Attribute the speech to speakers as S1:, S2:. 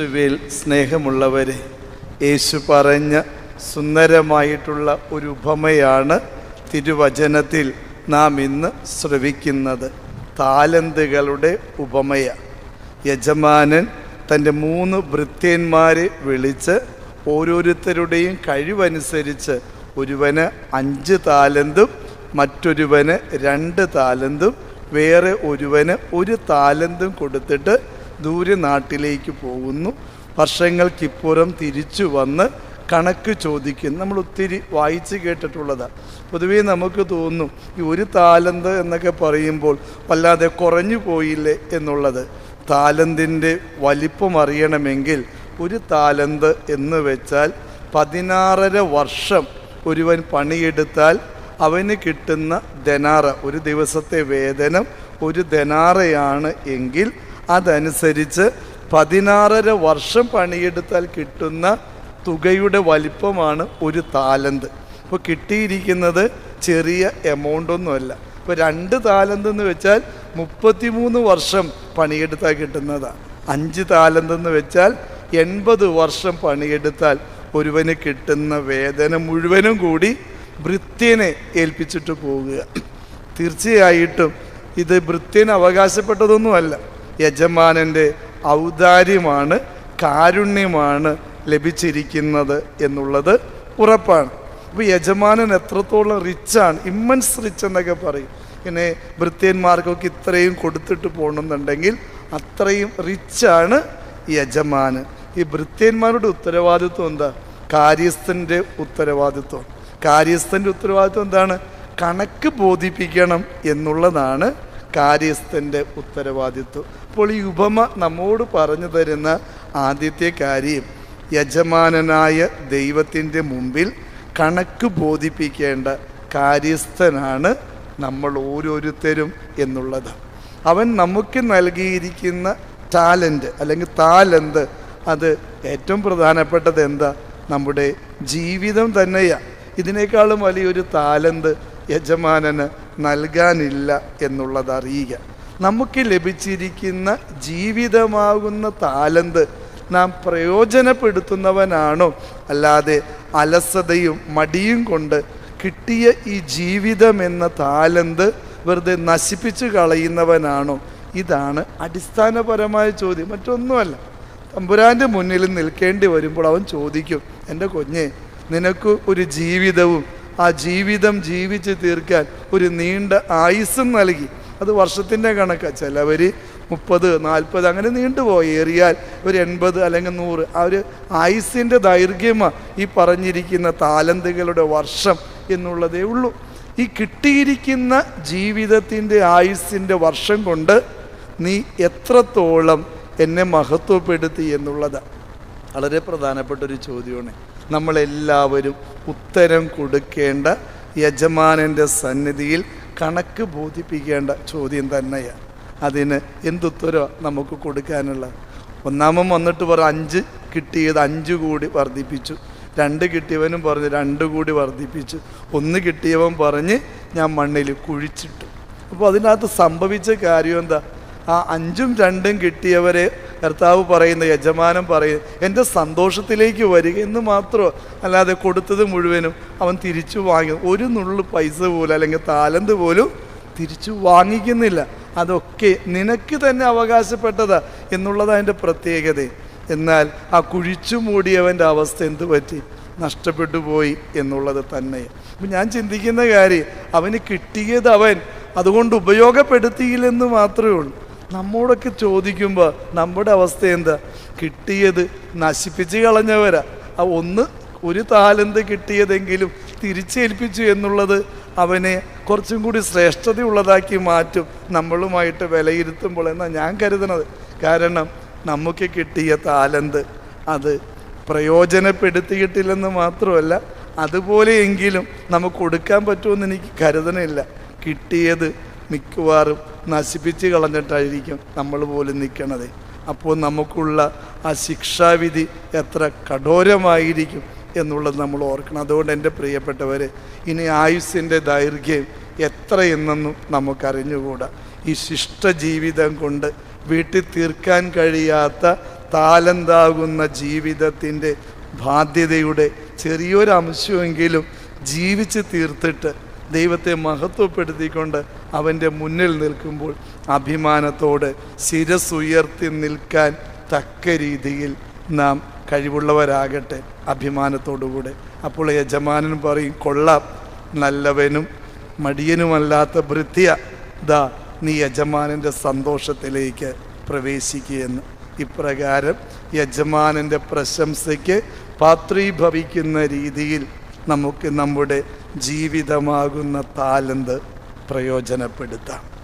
S1: ക്രിസ്തുവിൽ സ്നേഹമുള്ളവരെ യേശു പറഞ്ഞ സുന്ദരമായിട്ടുള്ള ഒരു ഉപമയാണ് തിരുവചനത്തിൽ നാം ഇന്ന് ശ്രവിക്കുന്നത്. താലന്തുകളുടെ ഉപമയ. യജമാനൻ തന്റെ മൂന്ന് ഭൃത്യന്മാരെ വിളിച്ച് ഓരോരുത്തരുടെയും കഴിവനുസരിച്ച് ഒരുവന് അഞ്ച് താലന്തും മറ്റൊരുവന് രണ്ട് താലന്തും വേറെ ഒരുവന് ഒരു താലന്തും കൊടുത്തിട്ട് ദൂരെ നാട്ടിലേക്ക് പോകുന്നു. വർഷങ്ങൾക്കിപ്പുറം തിരിച്ചു വന്ന് കണക്ക് ചോദിക്കും നമ്മൾ ഒത്തിരി വായിച്ച് കേട്ടിട്ടുള്ളതാണ് പൊതുവേ നമുക്ക് തോന്നും ഈ ഒരു താലന്ത് എന്നൊക്കെ പറയുമ്പോൾ വല്ലാതെ കുറഞ്ഞു പോയില്ലേ എന്നുള്ളത്. താലന്തിന്റെ വലിപ്പം അറിയണമെങ്കിൽ ഒരു താലന്ത് എന്ന് വെച്ചാൽ പതിനാറര വർഷം ഒരുവൻ പണിയെടുത്താൽ അവന് കിട്ടുന്ന ധനാറ ഒരു ദിവസത്തെ വേതനം ഒരു ധനാറയാണ് എങ്കിൽ അതനുസരിച്ച് പതിനാറര വർഷം പണിയെടുത്താൽ കിട്ടുന്ന തുകയുടെ വലിപ്പമാണ് ഒരു താലന്ത്. ഇപ്പോൾ കിട്ടിയിരിക്കുന്നത് ചെറിയ എമൗണ്ട് ഒന്നുമല്ല ഇപ്പോൾ രണ്ട് താലന്ത് എന്ന് വെച്ചാൽ മുപ്പത്തിമൂന്ന് വർഷം പണിയെടുത്താൽ കിട്ടുന്നതാണ് അഞ്ച് താലന്ത് എന്ന് വെച്ചാൽ എൺപത് വർഷം പണിയെടുത്താൽ ഒരുവന് കിട്ടുന്ന വേദന മുഴുവനും കൂടി ഭൃത്യനെ ഏൽപ്പിച്ചിട്ട് പോകുക തീർച്ചയായിട്ടും ഇത് ഭൃത്യന് അവകാശപ്പെട്ടതൊന്നുമല്ല. യജമാനന്റെ ഔദാര്യമാണ് കാരുണ്യമാണ് ലഭിച്ചിരിക്കുന്നത് എന്നുള്ളത് ഉറപ്പാണ്. അപ്പോൾ യജമാനൻ എത്രത്തോളം റിച്ചാണ് ഇമ്മൻസ് റിച്ച് എന്നൊക്കെ പറയും. പിന്നെ ഭൃത്യന്മാർക്കൊക്കെ ഇത്രയും കൊടുത്തിട്ട് പോകണമെന്നുണ്ടെങ്കിൽ അത്രയും റിച്ചാണ് യജമാനൻ. ഈ ഭൃത്യന്മാരുടെ ഉത്തരവാദിത്വം എന്താ? കാര്യസ്ഥന്റെ ഉത്തരവാദിത്വം. കാര്യസ്ഥന്റെ ഉത്തരവാദിത്വം എന്താണ്? കണക്ക് ബോധിപ്പിക്കണം എന്നുള്ളതാണ് കാര്യസ്ഥന്റെ ഉത്തരവാദിത്വം. അപ്പോൾ ഈ ഉപമ നമ്മോട് പറഞ്ഞു തരുന്ന ആദ്യത്തെ കാര്യം യജമാനനായ ദൈവത്തിന്റെ മുമ്പിൽ കണക്ക് ബോധിപ്പിക്കേണ്ട കാര്യസ്ഥനാണ് നമ്മൾ ഓരോരുത്തരും എന്നുള്ളത്. അവൻ നമുക്ക് നൽകിയിരിക്കുന്ന ടാലന്റ് അല്ലെങ്കിൽ താലന്ത് അത് ഏറ്റവും പ്രധാനപ്പെട്ടത് എന്താ? നമ്മുടെ ജീവിതം തന്നെയാണ് ഇതിനേക്കാളും വലിയൊരു താലന്ത് യജമാനന് നൽകാനില്ല എന്നുള്ളതറിയുക. നമുക്ക് ലഭിച്ചിരിക്കുന്ന ജീവിതമാകുന്ന താലന്ത് നാം പ്രയോജനപ്പെടുത്തുന്നവനാണോ? അല്ലാതെ അലസതയും മടിയും കൊണ്ട് കിട്ടിയ ഈ ജീവിതം എന്ന താലന്ത് വെറുതെ നശിപ്പിച്ചു കളയുന്നവനാണോ? ഇതാണ് അടിസ്ഥാനപരമായ ചോദ്യം. മറ്റൊന്നുമല്ല. തമ്പുരാന്റെ മുന്നിൽ നിൽക്കേണ്ടി വരുമ്പോൾ അവൻ ചോദിക്കും എന്റെ കുഞ്ഞെ നിനക്ക് ഒരു ജീവിതവും ആ ജീവിതം ജീവിച്ച് തീർക്കാൻ ഒരു നീണ്ട ആയുസ്സും നൽകി. അത് വർഷത്തിന്റെ കണക്കാണ് ചിലവർ മുപ്പത് നാൽപ്പത് അങ്ങനെ നീണ്ടുപോയി ഏറിയാൽ ഒരു എൺപത് അല്ലെങ്കിൽ നൂറ്. ആ ഒരു ആയുസ്സിന്റെ ദൈർഘ്യമാണ് ഈ പറഞ്ഞിരിക്കുന്ന താലന്തുകളുടെ വർഷം എന്നുള്ളതേ ഉള്ളൂ. ഈ കിട്ടിയിരിക്കുന്ന ജീവിതത്തിന്റെ ആയുസ്സിന്റെ വർഷം കൊണ്ട് നീ എത്രത്തോളം എന്നെ മഹത്വപ്പെടുത്തി എന്നുള്ളത്. വളരെ പ്രധാനപ്പെട്ട ഒരു ചോദ്യമാണ്. നമ്മളെല്ലാവരും ഉത്തരം കൊടുക്കേണ്ട യജമാനന്റെ സന്നിധിയിൽ കണക്ക് ബോധിപ്പിക്കേണ്ട ചോദ്യം തന്നെയാണ് അതിന് എന്തുത്തരം നമുക്ക് കൊടുക്കാനുള്ള ഒന്നാമൻ വന്നിട്ട് പറ അഞ്ച് കിട്ടിയത് അഞ്ച് കൂടി വർദ്ധിപ്പിച്ചു. രണ്ട് കിട്ടിയവനും പറഞ്ഞ് രണ്ട് കൂടി വർദ്ധിപ്പിച്ചു. ഒന്ന് കിട്ടിയവൻ പറഞ്ഞ് ഞാൻ മണ്ണിൽ കുഴിച്ചിട്ടു. അപ്പോൾ അതിനകത്ത് സംഭവിച്ച കാര്യം എന്താ? ആ അഞ്ചും രണ്ടും കിട്ടിയവരെ കർത്താവ് പറയുന്ന യജമാനം പറയും എന്റെ സന്തോഷത്തിലേക്ക് വരിക എന്ന് മാത്രമോ അല്ലാതെ കൊടുത്തത് മുഴുവനും അവൻ തിരിച്ചു വാങ്ങി. ഒരു നുള്ളു പൈസ പോലും അല്ലെങ്കിൽ താലന്ത് പോലും തിരിച്ചു വാങ്ങിക്കുന്നില്ല. അതൊക്കെ നിനക്ക് തന്നെ അവകാശപ്പെട്ടതാ എന്നുള്ളത് അതിന്റെ പ്രത്യേകത. എന്നാൽ ആ കുഴിച്ചു മൂടിയവന്റെ അവസ്ഥ എന്ത് പറ്റി? നഷ്ടപ്പെട്ടു പോയി എന്നുള്ളത് തന്നെ. അപ്പം ഞാൻ ചിന്തിക്കുന്ന കാര്യം അവന് കിട്ടിയത് അവൻ. അതുകൊണ്ട് ഉപയോഗപ്പെടുത്തിയില്ലെന്ന് മാത്രമേ ഉള്ളൂ. നമ്മോടൊക്കെ ചോദിക്കുമ്പോൾ നമ്മുടെ അവസ്ഥ എന്താ? കിട്ടിയത് നശിപ്പിച്ച് കളഞ്ഞവരാ. ആ ഒന്ന് ഒരു താലന്ത് കിട്ടിയതെങ്കിലും തിരിച്ചേൽപ്പിച്ചു എന്നുള്ളത് അവനെ കുറച്ചും കൂടി ശ്രേഷ്ഠതയുള്ളതാക്കി മാറ്റും. നമ്മളുമായിട്ട് വിലയിരുത്തുമ്പോൾ എന്നാണ് ഞാൻ കരുതുന്നത് കാരണം നമുക്ക് കിട്ടിയ താലന്ത് അത് പ്രയോജനപ്പെടുത്തിയിട്ടില്ലെന്ന് മാത്രമല്ല അതുപോലെയെങ്കിലും നമുക്ക് കൊടുക്കാൻ പറ്റുമെന്ന് എനിക്ക് കരുതണില്ല. കിട്ടിയത് മിക്കവാറും നശിപ്പിച്ച് കളഞ്ഞിട്ടായിരിക്കും നമ്മൾ പോലും നിൽക്കണത്. അപ്പോൾ നമുക്കുള്ള ആ ശിക്ഷാവിധി എത്ര കഠോരമായിരിക്കും എന്നുള്ളത് നമ്മൾ ഓർക്കണം. അതുകൊണ്ട് എന്റെ പ്രിയപ്പെട്ടവർ ഇനി ആയുസ്സിന്റെ ദൈർഘ്യം എത്രയെന്നൊന്നും നമുക്കറിഞ്ഞുകൂടാ. ഈ ശിഷ്ട ജീവിതം കൊണ്ട് വീട്ടിൽ തീർക്കാൻ കഴിയാത്ത താലന്താകുന്ന ജീവിതത്തിന്റെ ബാധ്യതയുടെ ചെറിയൊരു അംശമെങ്കിലും ജീവിച്ച് തീർത്തിട്ട് ദൈവത്തെ മഹത്വപ്പെടുത്തിക്കൊണ്ട് അവന്റെ മുന്നിൽ നിൽക്കുമ്പോൾ അഭിമാനത്തോട് ശിരസുയർത്തി നിൽക്കാൻ തക്ക രീതിയിൽ നാം കഴിവുള്ളവരാകട്ടെ അഭിമാനത്തോടുകൂടെ. അപ്പോൾ യജമാനൻ പറയും കൊള്ളാം നല്ലവനും മടിയനുമല്ലാത്ത വൃത്തിയ ദാ നീ യജമാനന്റെ സന്തോഷത്തിലേക്ക് പ്രവേശിക്കുകയെന്ന്. ഇപ്രകാരം യജമാനന്റെ പ്രശംസയ്ക്ക് പാത്രീഭവിക്കുന്ന രീതിയിൽ നമുക്ക് നമ്മുടെ ജീവിതമാകുന്ന താലന്ത് പ്രയോജനപ്പെടുത്താം.